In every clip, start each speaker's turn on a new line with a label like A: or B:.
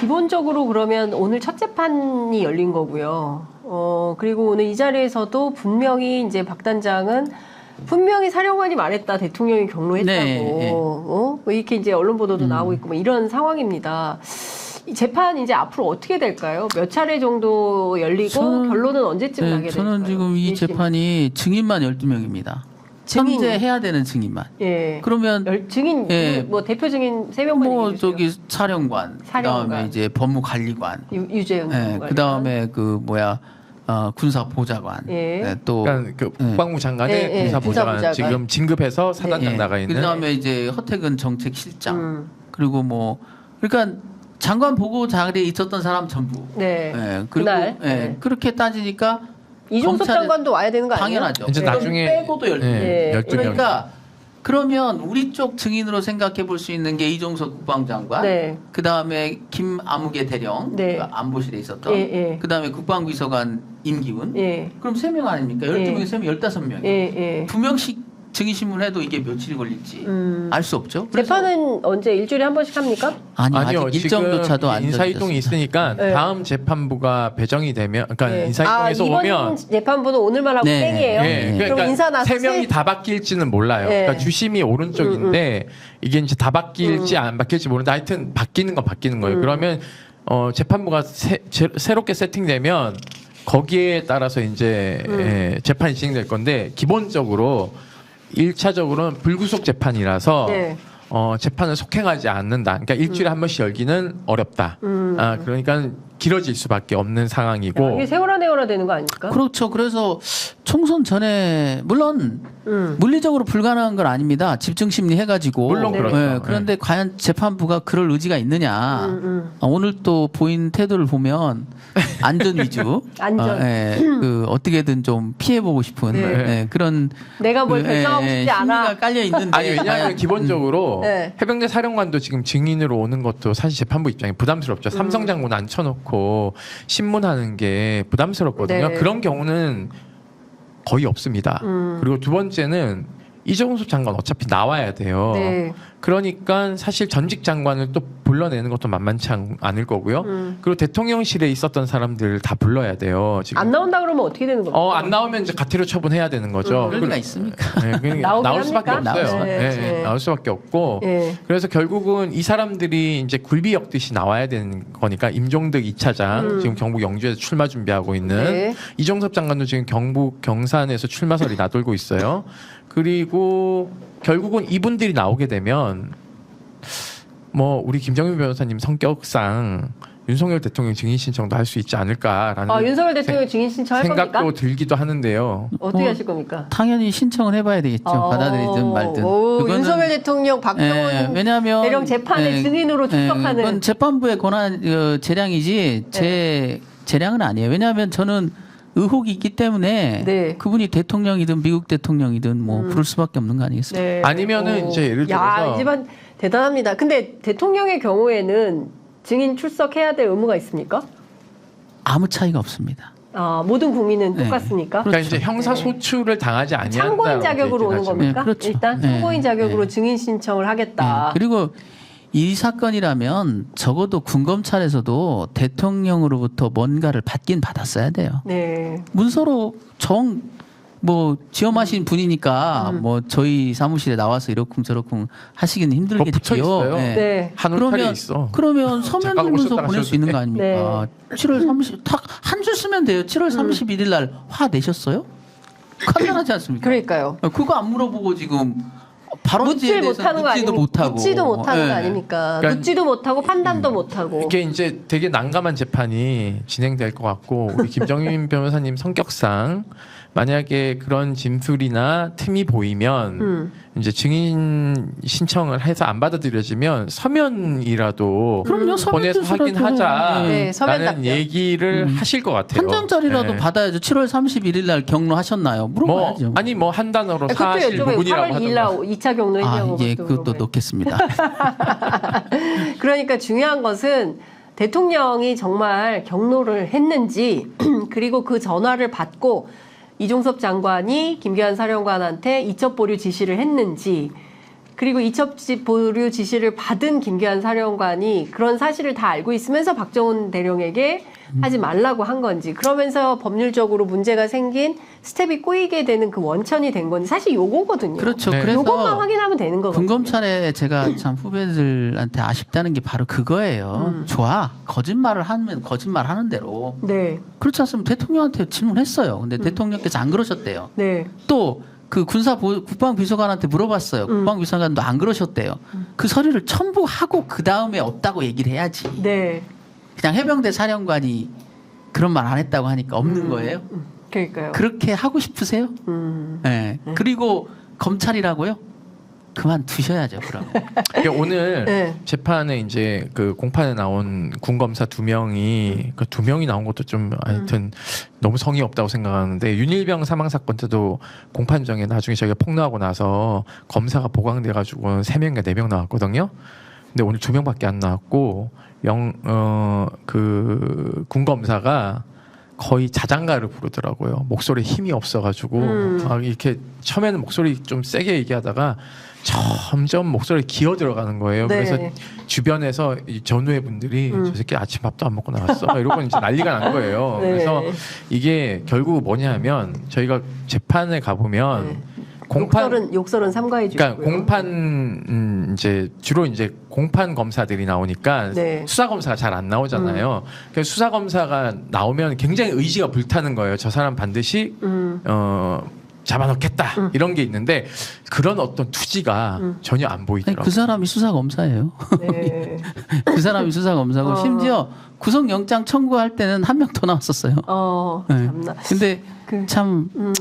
A: 기본적으로 그러면 오늘 첫 재판이 열린 거고요. 어, 그리고 오늘 이 자리에서도 분명히 이제 박 단장은 분명히 사령관이 말했다. 대통령이 경로했다고.
B: 네, 네.
A: 어? 뭐 이렇게 이제 언론 보도도 나오고 있고 뭐 이런 상황입니다. 이 재판 이제 앞으로 어떻게 될까요? 몇 차례 정도 열리고
B: 저는-
A: 결론은 언제쯤
B: 네,
A: 나게 될까요?
B: 저는 지금 이. 재판이 증인만 12명입니다.
A: 증인이?
B: 현재 해야 되는 증인만.
A: 예.
B: 그러면
A: 열, 증인
B: 예.
A: 뭐 대표 증인 세 명만
B: 뭐. 저기 사령관,
A: 사령관.
B: 그다음에 이제 법무관리관,
A: 유, 유재현
B: 예. 그다음에 그 뭐야 어, 군사 보좌관,
A: 예.
B: 예, 또
C: 그러니까 그 국방부 장관의
A: 예, 예,
C: 군사보좌관
A: 군사 보좌관.
C: 지금 진급해서 사단장
B: 예,
C: 나가 있는
B: 그다음에 이제 허태근 정책실장,
A: 음.
B: 그리고 뭐 그러니까 장관 보고 자리에 있었던 사람 전부.
A: 네.
B: 예, 그리고 예,
A: 네.
B: 그렇게 따지니까
A: 이종섭
B: 검찰에-
A: 장관도 와야 되는 거 아니에요?
B: 당연하죠.
C: 이제
B: 그건
C: 나중에
B: 빼고도 열
A: 예.
C: 예, 12명.
B: 그러니까 그러면 우리 쪽 증인으로 생각해 볼 수 있는 게 이종석 국방장관,
A: 네.
B: 그 다음에 김아무개 대령,
A: 네.
B: 그 안보실에 있었던,
A: 예, 예.
B: 그 다음에 국방비서관 임기훈,
A: 예.
B: 그럼 세 명 아닙니까?
A: 예.
B: 12명에 세명 15명.
A: 예, 예.
B: 두 명씩 증인 신문 해도 이게 며칠이 걸릴지
A: 음.
B: 알 수 없죠. 그래서
A: 재판은 언제 일주일에 한 번씩 합니까?
B: 아니,
C: 아니요
B: 아직 일정조차도 안
C: 인사이동이. 있으니까
A: 네.
C: 다음 재판부가 배정이 되면 그러니까
A: 네.
C: 인사이동에서
A: 아, 이번
C: 오면
A: 재판부는 오늘만 하고
B: 네.
A: 땡이에요.
C: 예,
A: 그럼
C: 그러니까
A: 인사 나서
C: 세 명이 다 바뀔지는 몰라요.
A: 네.
C: 그러니까 주심이 오른쪽인데 이게 이제 다 바뀔지
A: 음.
C: 안 바뀔지 모르는데 하여튼 바뀌는 건 바뀌는 거예요. 그러면 어, 재판부가 새, 롭게 세팅되면 거기에 따라서 이제
A: 음.
C: 예, 재판이 진행될 건데 기본적으로 일차적으로는 불구속 재판이라서
A: 네.
C: 어, 재판을 속행하지 않는다. 그러니까 일주일에 한 번씩 열기는 어렵다.
A: 음.
C: 아, 그러니까 길어질 수밖에 없는 상황이고
A: 이게 세월아 내월아 되는 거 아닙니까?
B: 그렇죠. 그래서 총선 전에 물론
A: 음.
B: 물리적으로 불가능한 건 아닙니다. 집중 심리 해가지고.
C: 물론
A: 네.
C: 그렇죠.
B: 예, 그런데 과연 재판부가 그럴 의지가 있느냐?
A: 음, 음.
B: 아, 오늘 또 보인 태도를 보면 안전 위주,
A: 안전.
B: 어, 예, 그 어떻게든 좀 피해 보고 싶은
A: 네.
B: 예, 그런
A: 내가 뭘
B: 그,
A: 결정하고
B: 예,
A: 싶지 않아.
B: 심리가 깔려 있는데
C: 아니 왜냐하면 기본적으로
A: 네.
C: 해병대 사령관도 지금 증인으로 오는 것도 사실 재판부 입장에 부담스럽죠.
A: 음.
C: 삼성 장군 앉혀놓고 신문하는 게 부담스럽거든요.
A: 네.
C: 그런 경우는 거의 없습니다.
A: 음.
C: 그리고 두 번째는 이정수 장관 어차피 나와야 돼요.
A: 네.
C: 그러니까 사실 전직 장관을 또 불러내는 것도 만만치 않- 않을 거고요.
A: 음.
C: 그리고 대통령실에 있었던 사람들 다 불러야 돼요. 지금.
A: 안 나온다 그러면 어떻게 되는 겁니까?
C: 어, 안 나오면 이제 가태료 처분해야 되는 거죠.
B: 그럴 리가 있습니까?
C: 네, 그러니까 나올 수밖에
A: 합니까?
C: 없어요.
B: 나올
A: 수-
C: 네,
A: 네,
C: 네,
A: 네.
C: 나올 수밖에 없고.
A: 예.
C: 그래서 결국은 이 사람들이 이제 굴비 엮듯이 나와야 되는 거니까 임종득 2차장
A: 음.
C: 지금 경북 영주에서 출마 준비하고 있는
A: 네.
C: 이종섭 장관도 지금 경북 경산에서 출마설이 나돌고 있어요. 그리고 결국은 이분들이 나오게 되면 뭐 우리 김정민 변호사님 성격상 윤석열 대통령 증인 신청도 할 수 있지 않을까라는
A: 아, 윤석열 대통령 증인 신청할
C: 생각도
A: 겁니까?
C: 들기도 하는데요.
A: 어떻게
B: 뭐,
A: 하실 겁니까?
B: 당연히 신청을 해봐야 되겠죠.
A: 어,
B: 받아들이든 말든.
A: 오, 윤석열 대통령 박정원
B: 예, 왜냐하면
A: 대령 재판의
B: 예,
A: 증인으로
B: 예,
A: 출석하는
B: 그건 재판부의 권한 어, 재량이지 제
A: 네.
B: 재량은 아니에요. 왜냐하면 저는 의혹이 있기 때문에
A: 네.
B: 그분이 대통령이든 미국 대통령이든 뭐 부를 수밖에 없는 거 아니겠습니까?
A: 네.
C: 아니면은
A: 오.
C: 이제 예를
A: 야,
C: 들어서-
A: 이 집안 대단합니다. 근데 대통령의 경우에는 증인 출석해야 될 의무가 있습니까?
B: 아무 차이가 없습니다.
A: 아, 모든 국민은
B: 네.
A: 똑같습니까?
C: 그러니까 이제 형사 소출을 당하지 아니한다.
A: 참고인 자격으로 오는 겁니까?
B: 네, 그렇죠.
A: 일단
B: 네,
A: 참고인 자격으로
B: 네.
A: 증인 신청을 하겠다.
B: 예, 그리고 이 사건이라면 적어도 군검찰에서도 대통령으로부터 뭔가를 받긴 받았어야 돼요.
A: 네.
B: 문서로 정 뭐 지엄하신 분이니까
A: 음.
B: 뭐 저희 사무실에 나와서 이러쿵 저러쿵 하시기는 힘들겠지요. 예.
A: 네.
C: 한 울타리
B: 그러면
C: 있어.
B: 그러면 서면
C: 오셨다
B: 보낼 수 있는 거 아닙니까? 7월 30, 한줄 쓰면 돼요. 7월 31일 날 화 내셨어요? 간단하지 않습니까?
A: 그러니까요.
B: 그거 안 물어보고 지금 발언지에 대해서
A: 못하는 거
B: 묻지도
A: 아닙니까?
B: 못하고
A: 묻지도 못하는 거
B: 예.
A: 아닙니까?
C: 그러니까-
A: 묻지도 못하고 판단도 못하고.
C: 이게 이제 되게 난감한 재판이 진행될 것 같고 우리 김정민 변호사님 성격상 만약에 그런 진술이나 틈이 보이면
A: 음.
C: 이제 증인 신청을 해서 안 받아들여지면 서면이라도
B: 그럼요, 서면
C: 보내서
B: 뜻으로
C: 확인하자라는
A: 네, 서면 답변.
C: 얘기를
B: 음.
C: 하실 것 같아요.
B: 한 장짜리라도
C: 네.
B: 받아야죠. 7월 31일 날 경로 하셨나요?
C: 뭐
B: 물어봐야죠.
C: 아니 뭐 한 단어로
A: 그것도
C: 사실
A: 여쭤봐요.
C: 부분이라고
A: 8월 2일 날
C: 하던가.
A: 2차 경로했냐고.
B: 아, 예,
A: 그것도
B: 그것도
A: 물어봐요.
B: 넣겠습니다.
A: 그러니까 중요한 것은 대통령이 정말 경로를 했는지 그리고 그 전화를 받고 이종섭 장관이 김기환 사령관한테 이첩 보류 지시를 했는지 그리고 이첩지 보류 지시를 받은 김기환 사령관이 그런 사실을 다 알고 있으면서 박정훈 대령에게 하지 말라고 한 건지 그러면서 법률적으로 문제가 생긴 스텝이 꼬이게 되는 그 원천이 된 건지 사실 요거거든요.
B: 그렇죠.
C: 네.
B: 그래서
A: 요것만 확인하면 되는 거거든요.
B: 군검찰에 제가 참 후배들한테 아쉽다는 게 바로 그거예요.
A: 음.
B: 좋아. 거짓말을 하면 거짓말 하는 대로.
A: 네,
B: 그렇지 않으면 대통령한테 질문했어요.
A: 음.
B: 근데 대통령께서 안 그러셨대요.
A: 네,
B: 또그 군사 보- 국방비서관한테 물어봤어요.
A: 음.
B: 국방비서관도 안 그러셨대요. 그 서류를 첨부하고 그 다음에 없다고 얘기를 해야지.
A: 네.
B: 그냥 해병대 사령관이 그런 말 안 했다고 하니까 없는
A: 음.
B: 거예요.
A: 그러니까요.
B: 그렇게 하고 싶으세요?
A: 음.
B: 네. 그리고 검찰이라고요? 그만 두셔야죠. 그럼.
C: 그러니까 오늘
A: 네.
C: 재판에 이제 그 공판에 나온 군검사 두 명이 그 두 명이 나온 것도 좀 하여튼 너무 성의 없다고 생각하는데 윤일병 사망 사건 때도 공판정에 나중에 저희가 폭로하고 나서 검사가 보강돼 가지고 세 명인가 네 명 나왔거든요. 근데 오늘 두 명밖에 안 나왔고 영어그 군 검사가 거의 자장가를 부르더라고요. 목소리에 힘이 없어가지고
A: 음.
C: 막 이렇게 처음에는 목소리 좀 세게 얘기하다가 점점 목소리 기어 들어가는 거예요.
A: 네.
C: 그래서 주변에서 이 전우회 분들이
A: 음.
C: 저 새끼 아침 밥도 안 먹고 나왔어 이러고 이제 난리가 난 거예요.
A: 네.
C: 그래서 이게 결국 뭐냐면 저희가 재판에 가보면
A: 네.
C: 공판
A: 욕설은 욕설은 삼가해 주시고요.
C: 그러니까 공판 음, 이제 주로 이제 공판 검사들이 나오니까
A: 네.
C: 수사 검사가 잘 안 나오잖아요. 그래서 수사 검사가 나오면 굉장히 의지가 불타는 거예요. 저 사람 반드시
A: 음.
C: 어 잡아놓겠다 이런 게 있는데 그런 어떤 투지가
A: 음.
C: 전혀 안 보이더라고요.
B: 그 사람이 수사 검사예요.
A: 네.
B: 그 사람이 수사 검사고
A: 어.
B: 심지어 구속 영장 청구할 때는 한 명 더 나왔었어요.
A: 어,
B: 네.
A: 참나.
B: 근데
A: 그,
B: 참
A: 음,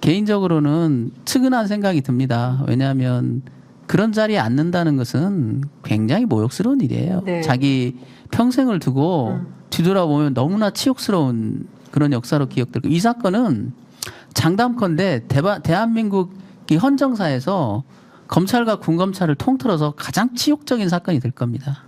B: 개인적으로는 측은한 생각이 듭니다. 왜냐하면 그런 자리에 앉는다는 것은 굉장히 모욕스러운 일이에요.
A: 네.
B: 자기 평생을 두고
A: 음.
B: 뒤돌아보면 너무나 치욕스러운 그런 역사로 기억되고 이 사건은 장담컨대 대바, 대한민국 이 헌정사에서 검찰과 군검찰을 통틀어서 가장 치욕적인 사건이 될 겁니다.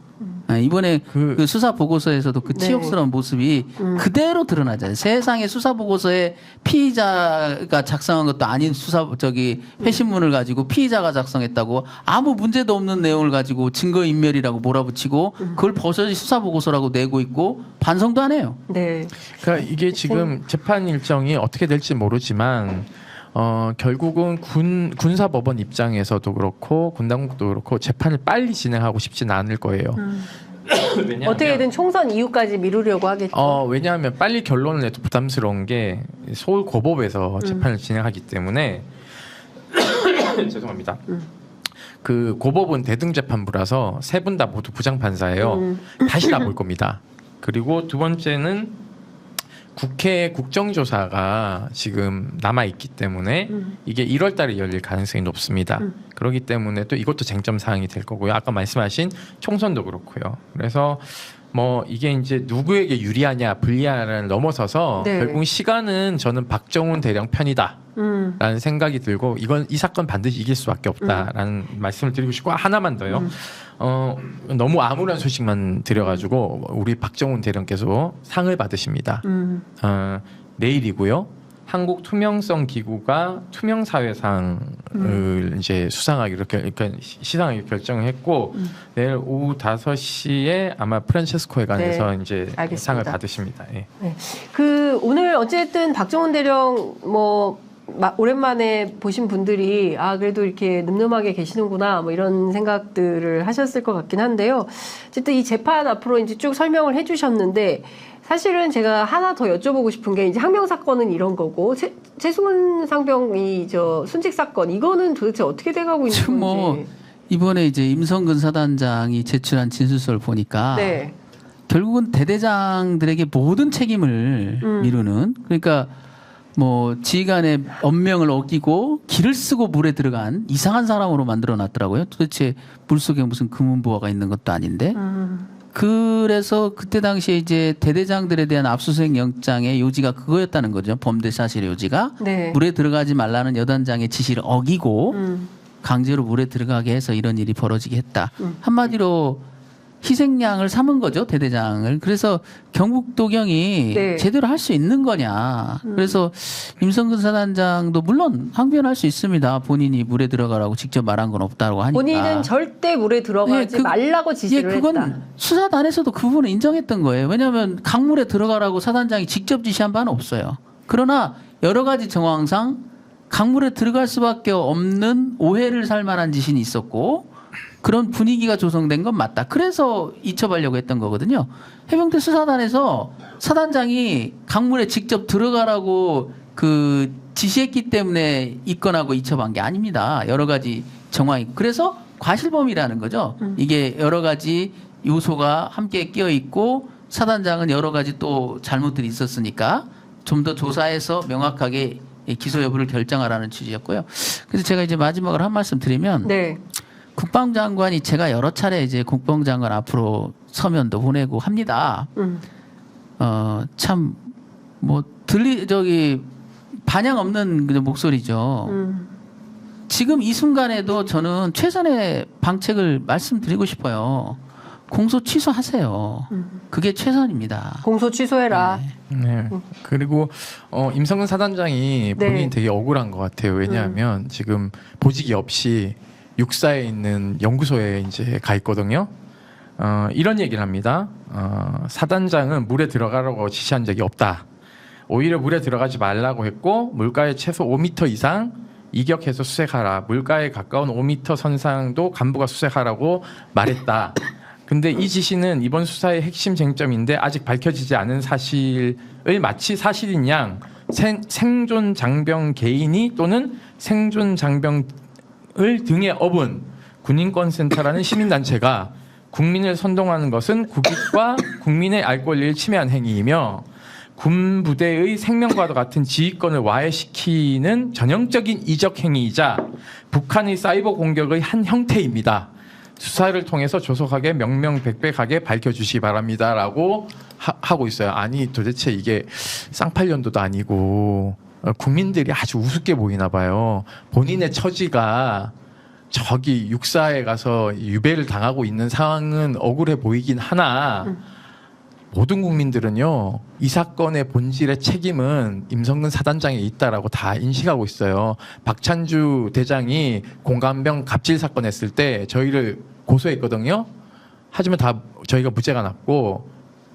B: 아, 이번에
C: 그-
B: 그, 수사 보고서에서도 그
A: 네.
B: 치욕스러운 모습이
A: 음.
B: 그대로 드러나잖아요. 세상에 수사 보고서에 피의자가 작성한 것도 아닌 수사 저기 회신문을 가지고 피의자가 작성했다고 아무 문제도 없는 내용을 가지고 증거 인멸이라고 몰아붙이고 그걸 버젓이 수사 보고서라고 내고 있고 반성도 안 해요.
A: 네.
C: 그러니까 이게 지금 재판 일정이 어떻게 될지 모르지만 어 결국은 군 군사법원 입장에서도 그렇고 군 당국도 그렇고 재판을 빨리 진행하고 싶지는 않을 거예요. 왜냐하면-
A: 어떻게든 총선 이후까지 미루려고 하겠죠.
C: 어 왜냐하면 빨리 결론을 내도 부담스러운 게 서울 고법에서 재판을 진행하기 때문에 죄송합니다. 그 고법은 대등 재판부라서 세 분 다 모두 부장 판사예요.
A: 음.
C: 다시 나올 겁니다. 그리고 두 번째는 국회 국정조사가 지금 남아 있기 때문에
A: 음.
C: 이게 1월 달에 열릴 가능성이 높습니다.
A: 음.
C: 그렇기 때문에 또 이것도 쟁점 사항이 될 거고요. 아까 말씀하신 총선도 그렇고요. 그래서 뭐 이게 이제 누구에게 유리하냐 불리하냐를 넘어서서
A: 네.
C: 결국 시간은 저는 박정훈 대령 편이다.
A: 음.
C: 라는 생각이 들고 이건 이 사건 반드시 이길 수밖에 없다라는 말씀을 드리고 싶고 하나만 더요.
A: 음.
C: 어 너무 아무런 소식만 드려가지고 우리 박정훈 대령께서 상을 받으십니다.
A: 음.
C: 어, 내일이고요. 한국 투명성 기구가 투명 사회상을
A: 음.
C: 이제 수상하기로 결, 그러니까 시- 시상하기로 결정했고
A: 음.
C: 내일 오후 5시에 아마 프란체스코 회관에서 이제
A: 네. 알겠습니다.
C: 상을 받으십니다. 예.
A: 그 오늘 어쨌든 박정훈 대령 뭐 마- 오랜만에 보신 분들이 아 그래도 이렇게 늠름하게 계시는구나 뭐 이런 생각들을 하셨을 것 같긴 한데요. 어쨌든 이 재판 앞으로 이제 쭉 설명을 해주셨는데 사실은 제가 하나 더 여쭤보고 싶은 게 이제 항명 사건은 이런 거고 최, 최승훈 상병이 저 순직 사건 이거는 도대체 어떻게 돼가고 있는
B: 지금
A: 건지.
B: 뭐 이번에 이제 임성근 사단장이 제출한 진술서를 보니까
A: 네.
B: 결국은 대대장들에게 모든 책임을
A: 음.
B: 미루는 그러니까 뭐 지휘관의 언명을 어기고 길을 쓰고 물에 들어간 이상한 사람으로 만들어 놨더라고요. 도대체 물 속에 무슨 금은보화가 있는 것도 아닌데.
A: 음,
B: 그래서 그때 당시에 이제 대대장들에 대한 압수수색 영장의 요지가 그거였다는 거죠. 범죄 사실의 요지가
A: 네.
B: 물에 들어가지 말라는 여단장의 지시를 어기고
A: 음,
B: 강제로 물에 들어가게 해서 이런 일이 벌어지게 했다.
A: 음.
B: 한마디로 희생양을 삼은 거죠 대대장을. 그래서 경북도경이
A: 네.
B: 제대로 할 수 있는 거냐. 그래서 임성근 사단장도 물론 항변할 수 있습니다. 본인이 물에 들어가라고 직접 말한 건 없다고 하니까.
A: 본인은 절대 물에 들어가지
B: 예, 그-
A: 말라고
B: 예,
A: 지시를
B: 그건
A: 했다.
B: 수사단에서도 그 부분을 인정했던 거예요. 왜냐하면 강물에 들어가라고 사단장이 직접 지시한 바는 없어요. 그러나 여러 가지 정황상 강물에 들어갈 수밖에 없는 오해를 살 만한 지신이 있었고 그런 분위기가 조성된 건 맞다. 그래서 이첩하려고 했던 거거든요. 해병대 수사단에서 사단장이 강물에 직접 들어가라고 그 지시했기 때문에 입건하고 이첩한 게 아닙니다. 여러 가지 정황이. 그래서 과실범이라는 거죠. 이게 여러 가지 요소가 함께 끼어 있고 사단장은 여러 가지 또 잘못들이 있었으니까 좀 더 조사해서 명확하게 기소 여부를 결정하라는 취지였고요. 그래서 제가 이제 마지막으로 한 말씀 드리면
A: 네.
B: 국방장관이 제가 여러 차례 이제 국방장관 앞으로 서면도 보내고 합니다.
A: 음.
B: 어, 참, 뭐, 들리, 저기, 반향 없는 그 목소리죠.
A: 음.
B: 지금 이 순간에도 저는 최선의 방책을 말씀드리고 싶어요. 공소 취소하세요. 그게 최선입니다.
A: 공소 취소해라.
C: 네. 그리고 어, 임성근 사단장이
A: 네.
C: 본인이 되게 억울한 것 같아요. 왜냐하면 지금 보직이 없이 육사에 있는 연구소에 이제 가 있거든요. 어, 이런 얘기를 합니다. 어, 사단장은 물에 들어가라고 지시한 적이 없다. 오히려 물에 들어가지 말라고 했고 물가에 최소 5m 이상 이격해서 수색하라. 물가에 가까운 5m 선상도 간부가 수색하라고 말했다. 근데 이 지시는 이번 수사의 핵심 쟁점인데 아직 밝혀지지 않은 사실을 마치 사실인 양 생, 생존 장병 개인이 또는 생존 장병 을 등에 업은 군인권센터라는 시민단체가 국민을 선동하는 것은 국익과 국민의 알 권리를 침해한 행위이며 군 부대의 생명과도 같은 지휘권을 와해시키는 전형적인 이적 행위이자 북한의 사이버 공격의 한 형태입니다. 수사를 통해서 조속하게 명명백백하게 밝혀주시 바랍니다라고 하, 고 있어요. 아니 도대체 이게 쌍팔년도도 아니고 어, 국민들이 아주 우습게 보이나 봐요. 본인의 처지가 저기 육사에 가서 유배를 당하고 있는 상황은 억울해 보이긴 하나 모든 국민들은요 이 사건의 본질의 책임은 임성근 사단장에 있다라고 다 인식하고 있어요. 박찬주 대장이 공감병 갑질 사건 했을 때 저희를 고소했거든요. 하지만 다 저희가 무죄가 났고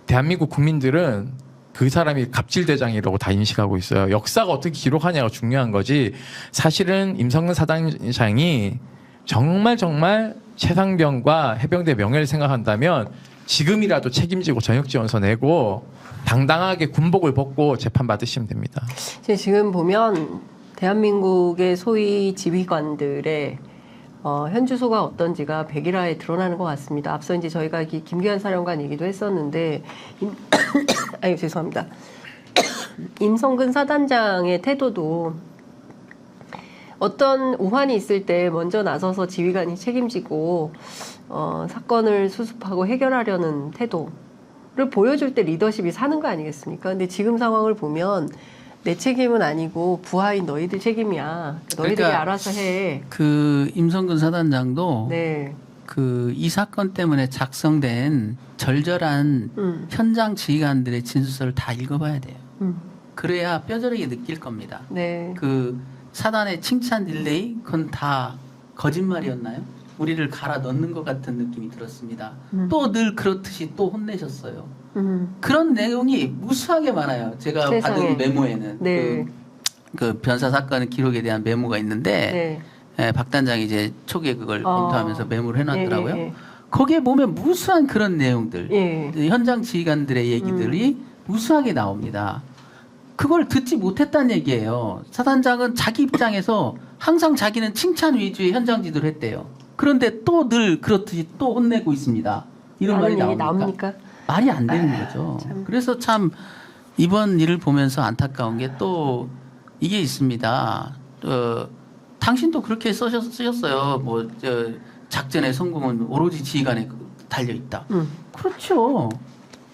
C: 대한민국 국민들은 그 사람이 갑질 대장이라고 다 인식하고 있어요. 역사가 어떻게 기록하냐가 중요한 거지. 사실은 임성근 사단장이 정말 정말 최상병과 해병대 명예를 생각한다면 지금이라도 책임지고 전역 지원서 내고 당당하게 군복을 벗고 재판 받으시면 됩니다.
A: 지금 보면 대한민국의 소위 지휘관들의 어, 현 주소가 어떤지가 백일화에 드러나는 것 같습니다. 앞서 이제 저희가 이 김기환 사령관 얘기도 했었는데, 임, 아유 죄송합니다. 임성근 사단장의 태도도 어떤 우환이 있을 때 먼저 나서서 지휘관이 책임지고 어, 사건을 수습하고 해결하려는 태도를 보여줄 때 리더십이 사는 거 아니겠습니까? 근데 지금 상황을 보면 내 책임은 아니고 부하인 너희들 책임이야. 너희들이
B: 그러니까
A: 알아서 해.
B: 그 임성근 사단장도
A: 네.
B: 그 이 사건 때문에 작성된 절절한
A: 음.
B: 현장 지휘관들의 진술서를 다 읽어봐야 돼요.
A: 음.
B: 그래야 뼈저리게 느낄 겁니다.
A: 네.
B: 그 사단의 칭찬 딜레이 그건 다 거짓말이었나요? 우리를 갈아 넣는 것 같은 느낌이 들었습니다.
A: 음.
B: 또늘 그렇듯이 또 혼내셨어요.
A: 음.
B: 그런 내용이 무수하게 많아요. 제가
A: 세상에.
B: 받은 메모에는
A: 네.
B: 그, 그 변사 사건 기록에 대한 메모가 있는데
A: 네.
B: 예, 박 단장이 이제 초기에 그걸
A: 어.
B: 검토하면서 메모를 해놨더라고요.
A: 예,
B: 거기에 보면 무수한 그런 내용들,
A: 예, 예.
B: 현장 지휘관들의 얘기들이 무수하게 나옵니다. 그걸 듣지 못했다는 얘기예요. 사단장은 자기 입장에서 항상 자기는 칭찬 위주의 현장 지도를 했대요. 그런데 또 늘 그렇듯이 또 혼내고 있습니다. 이런 말이 나옵니까?
A: 나옵니까?
B: 말이 안 되는
A: 아,
B: 거죠.
A: 참.
B: 그래서 참 이번 일을 보면서 안타까운 게 또 이게 있습니다. 어, 당신도 그렇게 쓰셨, 쓰셨어요. 뭐 저, 작전의 성공은 오로지 지휘관에 달려 있다.
A: 음.
B: 그렇죠.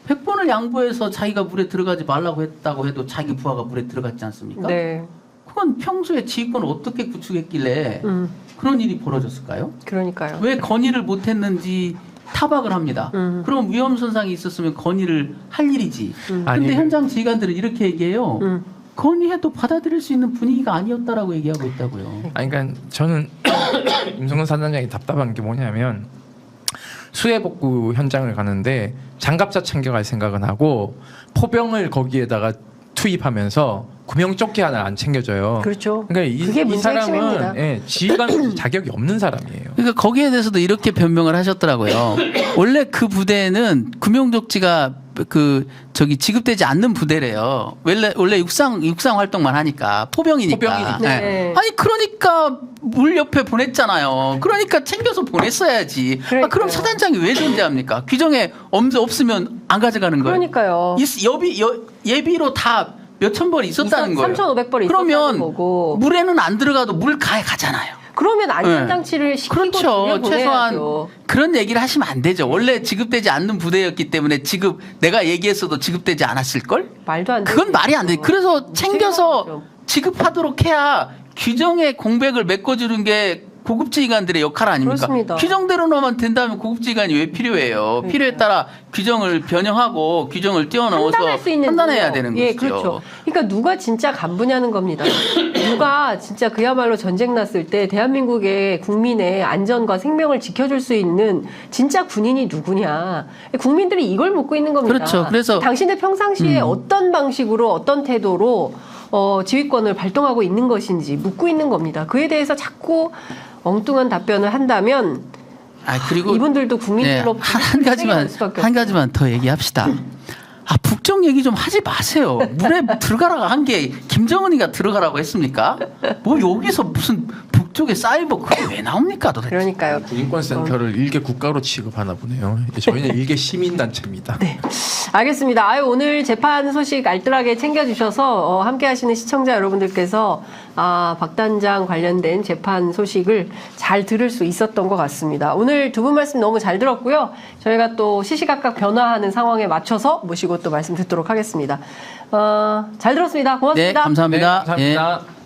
B: 100번을 양보해서 자기가 물에 들어가지 말라고 했다고 해도 자기 부하가 물에 들어갔지 않습니까?
A: 네.
B: 그건 평소에 지휘권을 어떻게 구축했길래
A: 음.
B: 그런 일이 벌어졌을까요?
A: 그러니까요.
B: 왜 건의를 못했는지 타박을 합니다.
A: 음.
B: 그럼 위험 손상이 있었으면 건의를 할 일이지. 근데
C: 아니,
B: 현장 지휘관들은 이렇게 얘기해요.
A: 음.
B: 건의해도 받아들일 수 있는 분위기가 아니었다라고 얘기하고 있다고요.
C: 아니 그러니까 저는 임성근 사단장이 답답한 게 뭐냐면 수해 복구 현장을 가는데 장갑차 챙겨갈 생각은 하고 포병을 거기에다가 투입하면서 구명조끼 하나 안 챙겨줘요.
A: 그렇죠.
C: 그러니까 이,
A: 그게
C: 이 사람은. 예, 지휘관 자격이 없는 사람이에요.
B: 그러니까 거기에 대해서도 이렇게 변명을 하셨더라고요. 원래 그 부대는 구명조끼가 그 저기 지급되지 않는 부대래요. 원래 원래 육상 육상 활동만 하니까 포병이니까.
C: 포병이니까.
A: 네.
B: 아니 그러니까 물 옆에 보냈잖아요. 그러니까 챙겨서 보냈어야지. 아. 그럼 사단장이 왜 존재합니까? 규정에 엄 없으면 안 가져가는 거예요.
A: 그러니까요.
B: 여, 예비로 다 몇천 벌이 있었다는 거예요.
A: 3,500벌이
B: 그러면
A: 거고.
B: 물에는 안 들어가도 물 가에 가잖아요.
A: 그러면 안전
B: 네.
A: 장치를 시키고
B: 그렇죠. 최소한. 그런 얘기를 하시면 안 되죠. 원래 지급되지 않는 부대였기 때문에 지급 내가 얘기했어도 지급되지 않았을 걸?
A: 말도 안 돼.
B: 그건 말이 안 돼. 그래서 챙겨서
A: 거죠.
B: 지급하도록 해야 규정의 공백을 메꿔주는 게 고급지휘관들의 역할 아닙니까?
A: 그렇습니다.
B: 규정대로만 된다면 고급지휘관이 왜 필요해요? 필요에 따라 규정을 변형하고 규정을 뛰어넘어서
A: 판단할 수 있는
B: 판단해야. 되는
A: 예,
B: 거죠.
A: 그렇죠. 그러니까 누가 진짜 간부냐는 겁니다. 누가 진짜 그야말로 전쟁 났을 때 대한민국의 국민의 안전과 생명을 지켜줄 수 있는 진짜 군인이 누구냐. 국민들이 이걸 묻고 있는 겁니다.
B: 그렇죠. 그래서-
A: 당신들 평상시에
B: 음.
A: 어떤 방식으로 어떤 태도로 어, 지휘권을 발동하고 있는 것인지 묻고 있는 겁니다. 그에 대해서 자꾸 엉뚱한 답변을 한다면
B: 아 그리고
A: 이분들도
B: 네,
A: 국민들로
B: 한, 한 가지만 한 가지만 더 얘기합시다. 아 북쪽 얘기 좀 하지 마세요. 물에 들어가라고 한 게 김정은이가 들어가라고 했습니까? 뭐 여기서 무슨 북쪽의 사이버 그게 왜 나옵니까 도대체?
A: 그러니까요.
C: 군인권 센터를 일개 국가로 취급하나 보네요. 저희는 일개 시민 단체입니다.
A: 네. 알겠습니다. 아유, 오늘 재판 소식 알뜰하게 챙겨 주셔서 어, 함께 하시는 시청자 여러분들께서 아, 박 단장 관련된 재판 소식을 잘 들을 수 있었던 것 같습니다. 오늘 두 분 말씀 너무 잘 들었고요. 저희가 또 시시각각 변화하는 상황에 맞춰서 모시고 또 말씀 듣도록 하겠습니다. 어, 잘 들었습니다.
B: 네
A: 고맙습니다.
B: 감사합니다.
C: 네, 감사합니다.
B: 예.